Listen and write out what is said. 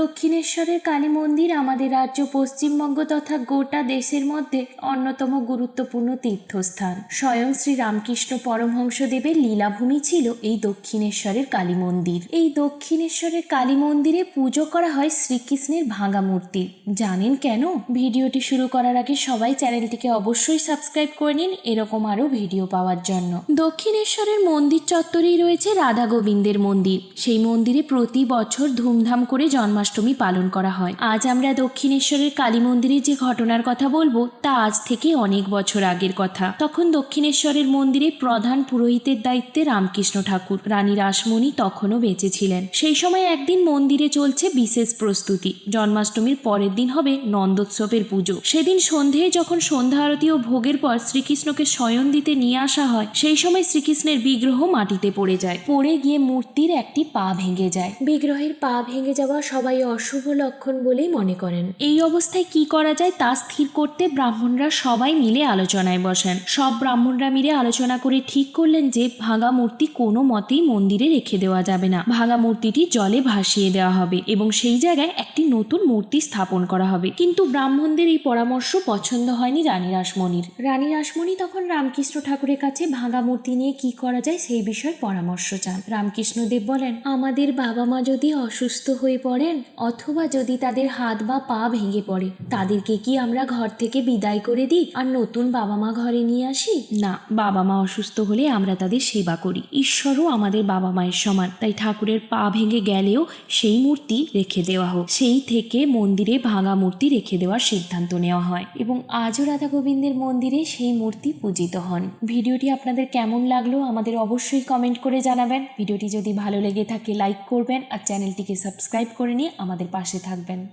দক্ষিণেশ্বরের কালী মন্দির আমাদের রাজ্য, পশ্চিমবঙ্গ তথা গোটা দেশের মধ্যে অন্যতম গুরুত্বপূর্ণ তীর্থস্থান। স্বয়ং শ্রী রামকৃষ্ণ পরমহংসদেবের লীলাভূমি ছিল এই দক্ষিণেশ্বরের কালী মন্দির। এই দক্ষিণেশ্বরের কালী মন্দিরে পুজো করা হয় শ্রীকৃষ্ণের ভাঙা মূর্তি। জানেন কেন? ভিডিওটি শুরু করার আগে সবাই চ্যানেলটিকে অবশ্যই সাবস্ক্রাইব করে নিন, এরকম আরও ভিডিও পাওয়ার জন্য। দক্ষিণেশ্বরের মন্দির চত্বরেই রয়েছে রাধা গোবিন্দের মন্দির। সেই মন্দিরে প্রতি বছর ধুমধাম করে জন্মাষ্টমী পালন করা হয়। আজ আমরা দক্ষিণেশ্বরের কালী মন্দিরের যে ঘটনার কথা বলব, তা আজ থেকে অনেক বছর আগের কথা। তখন দক্ষিণেশ্বরের মন্দিরে প্রধান পুরোহিতের দায়িত্বে রামকৃষ্ণ ঠাকুর, রানী রাসমণি তখনও বেঁচে ছিলেন। সেই সময় একদিন মন্দিরে চলছে বিশেষ প্রস্তুতি। জন্মাষ্টমীর পরের দিন হবে নন্দোৎসবের পুজো। সেদিন সন্ধেয় যখন সন্ধ্যা আরতি ও ভোগের পর শ্রীকৃষ্ণকে শয়ন দিতে নিয়ে আসা হয়, সেই সময় শ্রীকৃষ্ণের বিগ্রহ মাটিতে পড়ে যায়। পড়ে গিয়ে মূর্তির একটি পা ভেঙে যায়। বিগ্রহের পা ভেঙে যাওয়া সবাই অশুভ লক্ষণ বলেই মনে করেন। এই অবস্থায় কি করা যায় তা স্থির করতে ব্রাহ্মণরা সবাই মিলে আলোচনায় বসেন। সব ব্রাহ্মণরা মিলে আলোচনা করে ঠিক করলেন যে ভাঙা মূর্তি কোনো মতেই মন্দিরে রেখে দেওয়া যাবে না। ভাঙা মূর্তিটি জলে ভাসিয়ে দেওয়া হবে এবং সেই জায়গায় একটি নতুন মূর্তি স্থাপন করা হবে। কিন্তু ব্রাহ্মণদের এই পরামর্শ পছন্দ হয়নি রানী রাসমণির। রানী রাসমণি তখন রামকৃষ্ণ ঠাকুরের কাছে ভাঙা মূর্তি নিয়ে কি করা যায় সেই বিষয়ে পরামর্শ চান। রামকৃষ্ণদেব বলেন, আমাদের বাবা মা যদি অসুস্থ হয়ে পড়েন অথবা যদি তাদের হাত বা পা ভেঙে পড়ে, তাদেরকে কি আমরা ঘর থেকে বিদায় করে দিই? আর নতুন বাবা মা ঘরে নিয়ে আসি? না বাবা মা অসুস্থ হলে আমরা তাদের সেবা করি। ঈশ্বরও আমাদের বাবা মায়ের সমান। তাই ঠাকুরের পা ভেঙে গেলেও সেই মূর্তি রেখে দেওয়া হোক। সেই থেকে মন্দিরে ভাঙা মূর্তি রেখে দেওয়ার সিদ্ধান্ত নেওয়া হয়। এবং আজও রাধা গোবিন্দের মন্দিরে সেই মূর্তি পূজিত হন। ভিডিওটি আপনাদের কেমন লাগল আমাদের অবশ্যই কমেন্ট করে জানাবেন। ভিডিওটি যদি ভালো লেগে থাকে, লাইক করবেন আর চ্যানেলটিকে সাবস্ক্রাইব করে নিয়ে আমাদের পাশে থাকবেন।